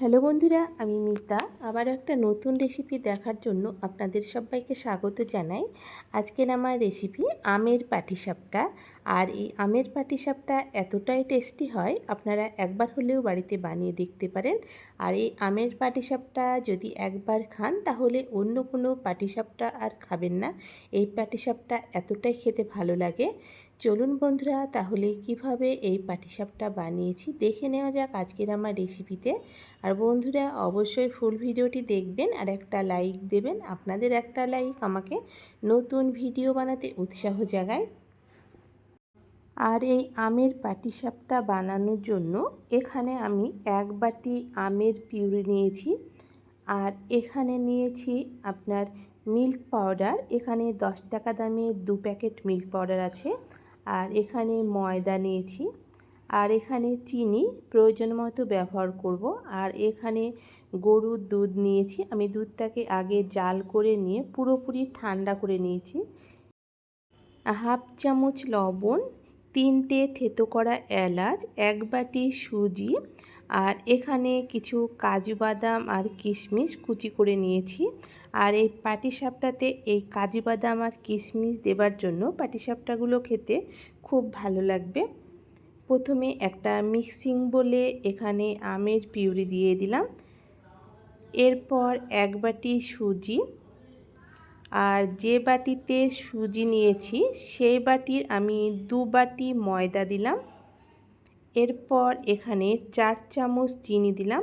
Hello বন্ধুরা, আমি মিতা। আবারও একটা নতুন রেসিপি দেখার জন্য আপনাদের সবাইকে স্বাগত জানাই। আজকের আমার রেসিপি আমের পাটিসাপটা। আর এই আমের পাটিসাপটা এতটাই টেস্টি হয়, আপনারা একবার হলেও বাড়িতে বানিয়ে দেখতে পারেন। আর এই আমের পাটিসাপটা যদি একবার খান, তাহলে অন্য কোনো পাটিসাপটা আর খাবেন না। এই পাটিসাপটা এতটাই খেতে ভালো লাগে। চলুন বন্ধুরা, তাহলে কীভাবে এই পাটিসাপটা বানিয়েছি দেখে নেওয়া যাক আজকের আমার রেসিপিতে। আর বন্ধুরা, অবশ্যই ফুল ভিডিওটি দেখবেন আর একটা লাইক দেবেন। আপনাদের একটা লাইক আমাকে নতুন ভিডিও বানাতে উৎসাহ জাগায়। আর এই আমের পাটিসাপটা বানানোর জন্য এখানে আমি এক বাটি আমের পিউরি নিয়েছি। আর এখানে নিয়েছি আপনার মিল্ক পাউডার। এখানে দশ টাকা দামে দু প্যাকেট মিল্ক পাউডার আছে। আর এখানে ময়দা নিয়েছি। আর এখানে চিনি প্রয়োজন মতো ব্যবহার করব। আর এখানে গরুর দুধ নিয়েছি। আমি দুধটাকে আগে জাল করে নিয়ে পুরোপুরি ঠান্ডা করে নিয়েছি। হাফ চামচ লবণ, তিনটে থেতো করা এলাচ, এক বাটি সুজি আর এখানে কিছু কাজু বাদাম আর কিশমিশ কুচি করে নিয়েছি। আর এই পাটিসাপটাতে এই কাজু বাদাম আর কিশমিশ দেবার জন্য পাটিসাপটাগুলো খেতে খুব ভালো লাগবে। প্রথমে একটা মিক্সিং বলে এখানে আমের পিউরি দিয়ে দিলাম। এরপর এক বাটি সুজি। আর যে বাটিতে সুজি নিয়েছি, সেই বাটির আমি দু বাটি ময়দা দিলাম। এরপর এখানে চার চামচ চিনি দিলাম।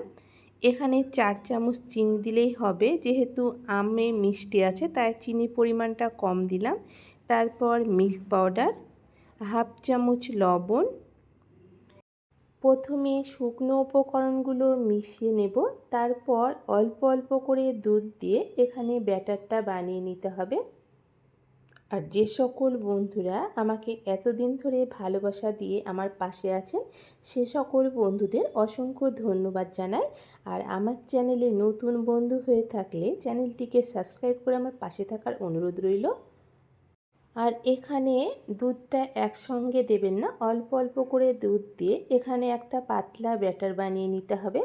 এখানে চার চামচ চিনি দিলেই হবে। যেহেতু আমে মিষ্টি আছে, তাই চিনি পরিমাণটা কম দিলাম। তারপর মিল্ক পাউডার, হাফ চামচ লবণ। প্রথমে শুকনো উপকরণগুলো মিশিয়ে নেব। তারপর অল্প অল্প করে দুধ দিয়ে এখানে ব্যাটারটা বানিয়ে নিতে হবে। আর যে সকল বন্ধুরা আমাকে এতদিন ধরে ভালোবাসা দিয়ে আমার পাশে আছেন, সে সকল বন্ধুদের অসংখ্য ধন্যবাদ জানাই। আর আমার চ্যানেলে নতুন বন্ধু হয়ে থাকলে চ্যানেলটিকে সাবস্ক্রাইব করে আমার পাশে থাকার অনুরোধ রইল। আর এখানে দুধটা একসঙ্গে দেবেন না, অল্প অল্প করে দুধ দিয়ে এখানে একটা পাতলা ব্যাটার বানিয়ে নিতে হবে।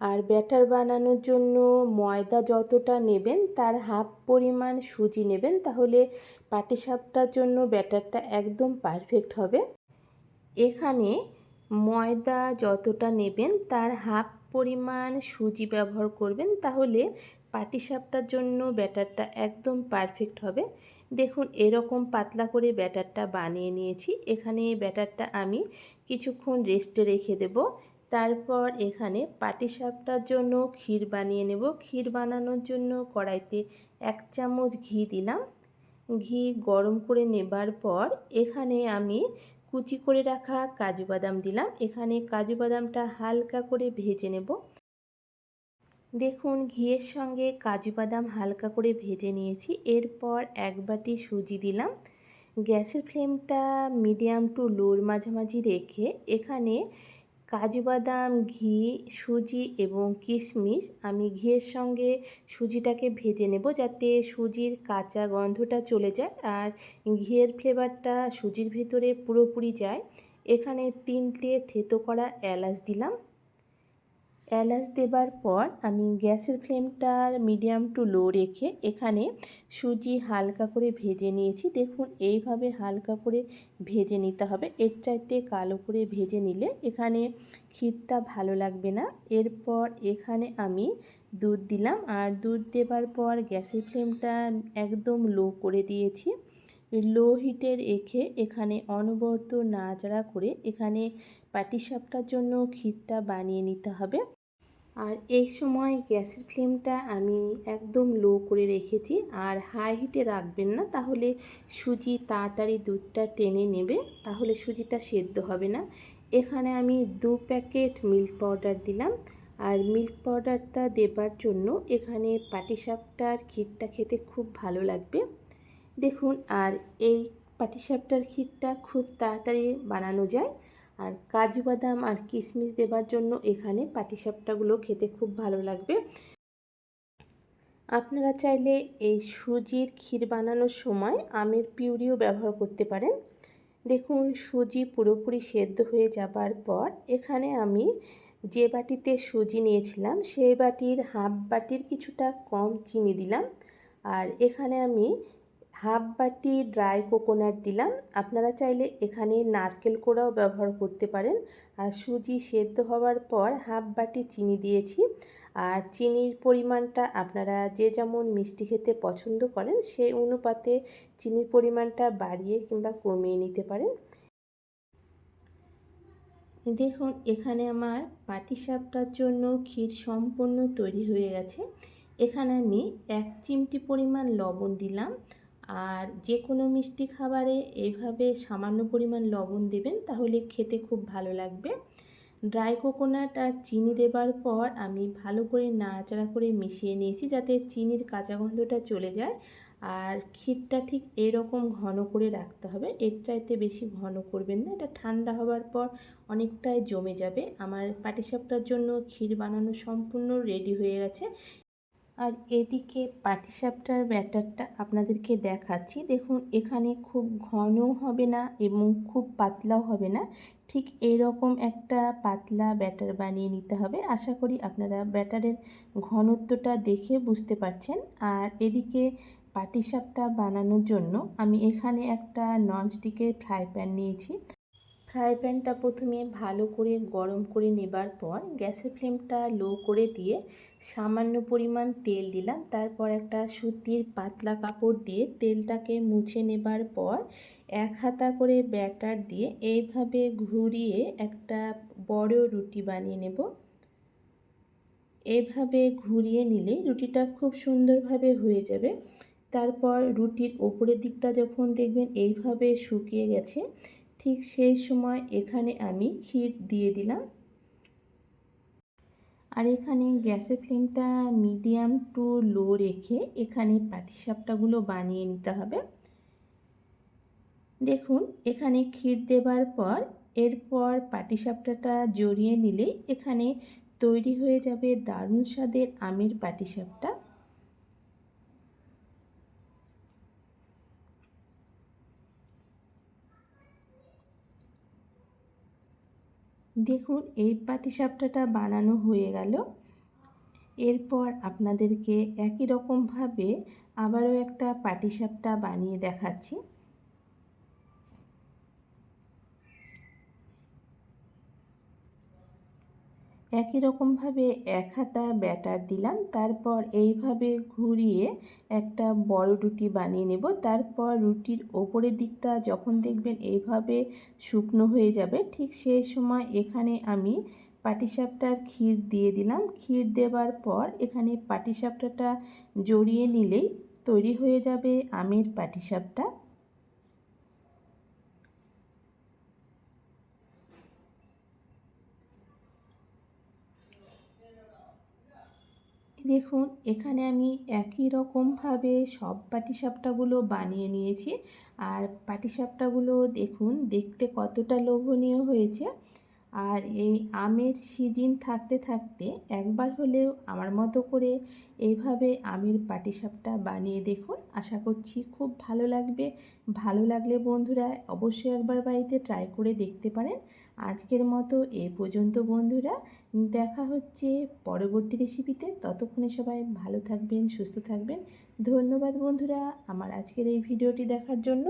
আর ব্যাটার বানানোর জন্য ময়দা যতটা নেবেন, তার হাফ পরিমাণ সুজি নেবেন, তাহলে পাটিসাপটার জন্য ব্যাটারটা একদম পারফেক্ট হবে। এখানে ময়দা যতটা নেবেন, তার হাফ পরিমাণ সুজি ব্যবহার করবেন, তাহলে পাটিসাপটার জন্য ব্যাটারটা একদম পারফেক্ট হবে। দেখুন, এরকম পাতলা করে ব্যাটারটা বানিয়ে নিয়েছি। এখানে ব্যাটারটা আমি কিছুক্ষণ রেস্টে রেখে দেব। তারপর এখানে পাটি পাটিসাপটার জন্য ক্ষীর বানিয়ে নেব। ক্ষীর বানানোর জন্য কড়াইতে এক চামচ ঘি দিলাম। ঘি গরম করে নেবার পর এখানে আমি কুচি করে রাখা কাজু বাদাম দিলাম। এখানে কাজু বাদামটা হালকা করে ভেজে নেব। দেখুন, ঘিয়ের সঙ্গে কাজু বাদাম হালকা করে ভেজে নিয়েছি। এরপর এক বাটি সুজি দিলাম। গ্যাসের ফ্লেমটা মিডিয়াম টু লোর মাঝামাঝি রেখে এখানে কাজু বাদাম, ঘি, সুজি এবং কিশমিশ আমি ঘিয়ের সঙ্গে সুজিটাকে ভেজে নেব যাতে সুজির কাঁচা গন্ধটা চলে যায় আর ঘিয়ের ফ্লেভারটা সুজির ভেতরে পুরোপুরি যায়। এখানে তিনটে থেতো করা এলাচ দিলাম। এলাচ দেবার পর আমি গ্যাসের ফ্লেমটা মিডিয়াম টু লো রেখে এখানে সুজি হালকা করে ভেজে নিয়েছি। দেখুন, এইভাবে হালকা করে ভেজে নিতে হবে। এর চাইতে কালো করে ভেজে নিলে এখানে ক্ষীরটা ভালো লাগবে না। এরপর এখানে আমি দুধ দিলাম। আর দুধ দেবার পর গ্যাসের ফ্লেমটা একদম লো করে দিয়েছি। লো হিটে রেখে এখানে অনবরত নাড়াচাড়া করে এখানে পাটিসাপটার জন্য ক্ষীরটা বানিয়ে নিতে হবে। আর এই সময় গ্যাসের ফ্লেমটা আমি একদম লো করে রেখেছি, আর হাই হিটে রাখবেন না, তাহলে সুজি তাড়াতাড়ি দুধটা টেনে নেবে, তাহলে সুজিটা সেদ্ধ হবে না। এখানে আমি দু প্যাকেট মিল্ক পাউডার দিলাম, আর মিল্ক পাউডারটা দেবার জন্য এখানে পাটিসাপটার ক্ষীরটা খেতে খুব ভালো লাগবে। দেখুন, আর এই পাটিসাপটার ক্ষীরটা খুব তাড়াতাড়ি বানানো যায় আর কাজু বাদাম আর কিশমিশ দেবার জন্য এখানে পাটিসাপটাগুলো খেতে খুব ভালো লাগবে। আপনারা চাইলে এই সুজির ক্ষীর বানানোর সময় আমের পিউরিও ব্যবহার করতে পারেন। দেখুন, সুজি পুরোপুরি সেদ্ধ হয়ে যাবার পর এখানে আমি যে বাটিতে সুজি নিয়েছিলাম, সেই বাটির হাফ বাটির কিছুটা কম চিনি দিলাম। আর এখানে আমি হাফ বাটি ড্রাই কোকোনাট দিলাম। আপনারা চাইলে এখানে নারকেল কোড়াও ব্যবহার করতে পারেন। আর সুজি সেদ্ধ হওয়ার পর হাফ বাটি চিনি দিয়েছি। আর চিনির পরিমাণটা আপনারা যে যেমন মিষ্টি খেতে পছন্দ করেন, সেই অনুপাতে চিনির পরিমাণটা বাড়িয়ে কিংবা কমিয়ে নিতে পারেন। দেখুন, এখানে আমার পাটিসাপটার জন্য ক্ষীর সম্পূর্ণ তৈরি হয়ে গেছে। এখানে আমি এক চিমটি পরিমাণ লবণ দিলাম। আর যে কোনো মিষ্টি খাবারে এইভাবে সামান্য পরিমাণ লবণ দেবেন, তাহলে খেতে খুব ভালো লাগবে। ড্রাই কোকোনাট আর চিনি দেবার পর আমি ভালো করে নাড়াচাড়া করে মিশিয়ে নিয়েছি যাতে চিনির কাঁচা গন্ধটা চলে যায়। আর ক্ষীরটা ঠিক এরকম ঘন করে রাখতে হবে, এর চাইতে বেশি ঘন করবেন না, এটা ঠান্ডা হওয়ার পর অনেকটাই জমে যাবে। আমার পাটিসাপটার জন্য ক্ষীর বানানো সম্পূর্ণ রেডি হয়ে গেছে। আর এদিকে পাটিসাপটার ব্যাটারটা আপনাদেরকে দেখাচ্ছি। দেখুন, এখানে খুব ঘনও হবে না এবং খুব পাতলাও হবে না। ঠিক এরকম একটা পাতলা ব্যাটার বানিয়ে নিতে হবে। আশা করি আপনারা ব্যাটারের ঘনত্বটা দেখে বুঝতে পারছেন। আর এদিকে পাটিসাপটা বানানোর জন্য আমি এখানে একটা ননস্টিকের ফ্রাই প্যান নিয়েছি। ফ্রাই প্যানটা প্রথমে ভালো করে গরম করে নেবার পর গ্যাসের ফ্লেমটা লো করে দিয়ে সামান্য পরিমাণ তেল দিলাম। তারপর একটা সুতির পাতলা কাপড় দিয়ে তেলটাকে মুছে নেবার পর এক হাতা করে ব্যাটার দিয়ে এইভাবে ঘুরিয়ে একটা বড় রুটি বানিয়ে নেব। এভাবে ঘুরিয়ে নিলে রুটিটা খুব সুন্দরভাবে হয়ে যাবে। তারপর রুটির ওপরের দিকটা যখন দেখবেন এইভাবে শুকিয়ে গেছে ঠিক সেই সময় এখানে আমি ক্ষীর দিয়ে দিলাম। আর এখানে গ্যাসের ফ্লেমটা মিডিয়াম টু লো রেখে এখানে পাটিসাপটাগুলো বানিয়ে নিতে হবে। দেখুন, এখানে ক্ষীর দেবার পর, এরপর পাটিসাপটাটা জড়িয়ে নিলে এখানে তৈরি হয়ে যাবে দারুণ স্বাদের আমের পাটিসাপটা। দেখুন, এই পাটিসাপটাটা বানানো হয়ে গেল। এরপর আপনাদেরকে একই রকমভাবে আবারও একটা পাটিসাপটা বানিয়ে দেখাচ্ছি। একই রকমভাবে এক হাতা ব্যাটার দিলাম, তারপর এইভাবে ঘুরিয়ে একটা বড় রুটি বানিয়ে নেব। তারপর রুটির ওপরের দিকটা যখন দেখবেন এইভাবে শুকনো হয়ে যাবে, ঠিক সেই সময় এখানে আমি পাটিসাপটার ক্ষীর দিয়ে দিলাম। ক্ষীর দেবার পর এখানে পাটিসাপটাটা জড়িয়ে নিলেই তৈরি হয়ে যাবে আমের পাটিসাপটা। দেখুন, এখানে আমি একই রকমভাবে সব পাটিসাপটাগুলো বানিয়ে নিয়েছি। আর পাটিসাপটাগুলো দেখুন, দেখতে কতটা লোভনীয় হয়েছে। আর এই আমের সিজিন থাকতে থাকতে একবার হলেও আমার মতো করে এইভাবে আমের পাটিসাপটা বানিয়ে দেখুন। আশা করছি খুব ভালো লাগবে। ভালো লাগলে বন্ধুরা অবশ্যই একবার বাড়িতে ট্রাই করে দেখতে পারেন। আজকের মতো এ পর্যন্ত বন্ধুরা। দেখা হচ্ছে পরবর্তী রেসিপিতে ততক্ষণে সবাই ভালো থাকবেন, সুস্থ থাকবেন। ধন্যবাদ বন্ধুরা আমার আজকের এই ভিডিওটি দেখার জন্য।